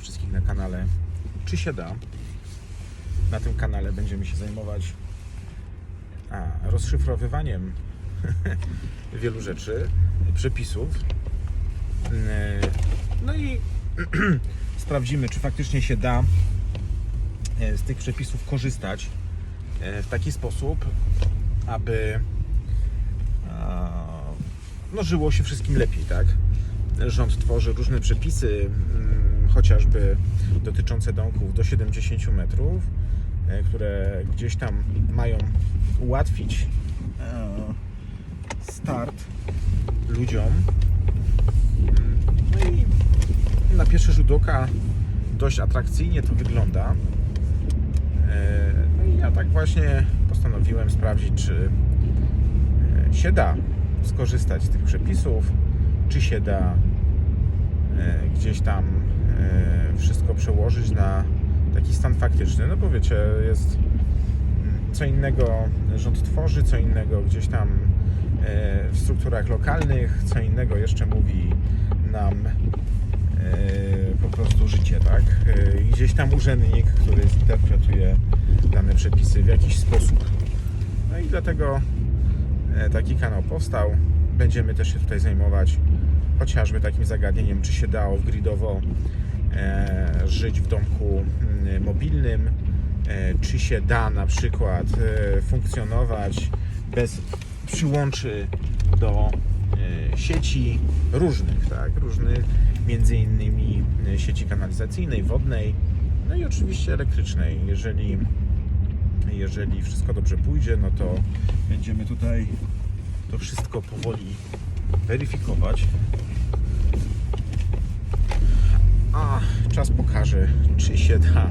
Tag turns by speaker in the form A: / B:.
A: Wszystkich na kanale Czy się da? Na tym kanale będziemy się zajmować a, rozszyfrowywaniem wielu rzeczy, przepisów. E, No i sprawdzimy, czy faktycznie się da e, z tych przepisów korzystać e, w taki sposób, aby no, żyło się wszystkim lepiej, tak? Rząd tworzy różne przepisy, mm, chociażby dotyczące domków do 70 metrów, e, które gdzieś tam mają ułatwić e, start ludziom. Mm, No i na pierwszy rzut oka dość atrakcyjnie to wygląda. E, No i ja tak właśnie postanowiłem sprawdzić, czy się da skorzystać z tych przepisów, czy się da gdzieś tam e, wszystko przełożyć na taki stan faktyczny. No bo wiecie, jest mm, co innego rząd tworzy, co innego gdzieś tam e, w strukturach lokalnych, co innego jeszcze mówi nam e, po prostu życie, tak? E, I gdzieś tam urzędnik, który zinterpretuje dane przepisy w jakiś sposób. No i dlatego e, taki kanał powstał. Będziemy też się tutaj zajmować chociażby takim zagadnieniem, czy się da off-gridowo e, żyć w domku mm, mobilnym, e, czy się da na przykład e, funkcjonować bez przyłączy do sieci różnych, tak, różnych, między innymi sieci kanalizacyjnej, wodnej, no i oczywiście elektrycznej. Jeżeli, jeżeli wszystko dobrze pójdzie, no to będziemy tutaj to wszystko powoli weryfikować. A czas pokaże, czy się da